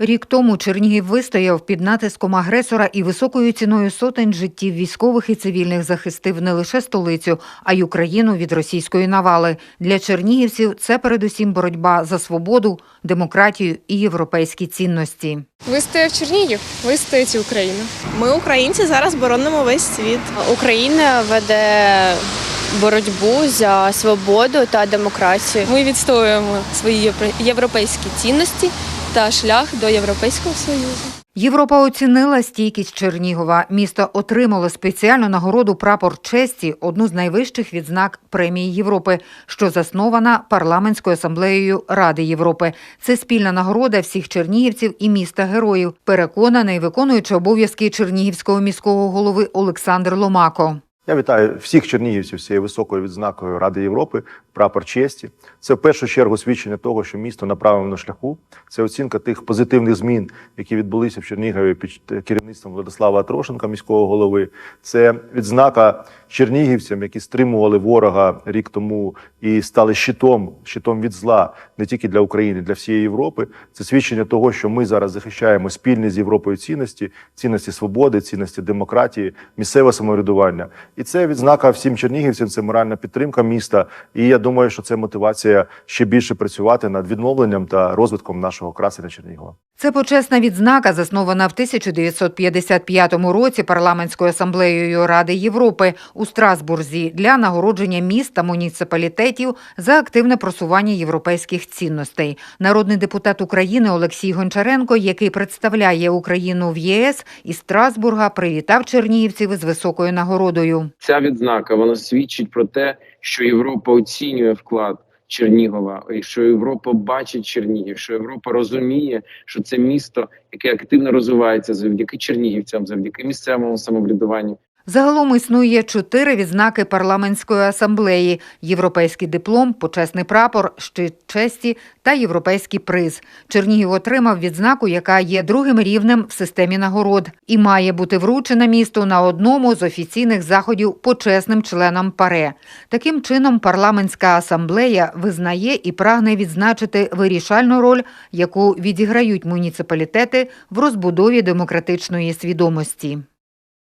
Рік тому Чернігів вистояв під натиском агресора і високою ціною сотень життів військових і цивільних захистив не лише столицю, а й Україну від російської навали. Для чернігівців це передусім боротьба за свободу, демократію і європейські цінності. Вистояв Чернігів, вистоїть Україна. Ми, українці, зараз боронимо весь світ. Україна веде боротьбу за свободу та демократію. Ми відстоюємо свої євро- європейські цінності та шлях до Європейського Союзу. Європа оцінила стійкість Чернігова. Місто отримало спеціальну нагороду прапор честі, одну з найвищих відзнак премії Європи, що заснована парламентською асамблеєю Ради Європи. Це спільна нагорода всіх чернігівців і міста героїв. Переконаний, виконуючи обов'язки чернігівського міського голови Олександр Ломако. Я вітаю всіх чернігівців з цією високою відзнакою Ради Європи, прапор честі. Це в першу чергу свідчення того, що місто на правильному шляху. Це оцінка тих позитивних змін, які відбулися в Чернігові під керівництвом Владислава Трошенка, міського голови. Це відзнака чернігівцям, які стримували ворога рік тому і стали щитом, щитом від зла не тільки для України, для всієї Європи. Це свідчення того, що ми зараз захищаємо спільні з Європою цінності, цінності свободи, цінності демократії, місцеве самоврядування. І це відзнака всім чернігівцям, це моральна підтримка міста. І я думаю, що це мотивація ще більше працювати над відновленням та розвитком нашого красення Чернігова. Це почесна відзнака, заснована в 1955 році парламентською асамблеєю Ради Європи у Страсбурзі для нагородження міст та муніципалітетів за активне просування європейських цінностей. Народний депутат України Олексій Гончаренко, який представляє Україну в ЄС із Страсбурга, привітав чернігівців із високою нагородою. Ця відзнака вона свідчить про те, що Європа оцінює вклад Чернігова, і що Європа бачить Чернігів, що Європа розуміє, що це місто, яке активно розвивається завдяки чернігівцям, завдяки місцевому самоврядуванню. Загалом існує чотири відзнаки парламентської асамблеї: європейський диплом, почесний прапор, щит честі та європейський приз. Чернігів отримав відзнаку, яка є другим рівнем в системі нагород, і має бути вручена місту на одному з офіційних заходів почесним членам ПАРЕ. Таким чином, парламентська асамблея визнає і прагне відзначити вирішальну роль, яку відіграють муніципалітети в розбудові демократичної свідомості.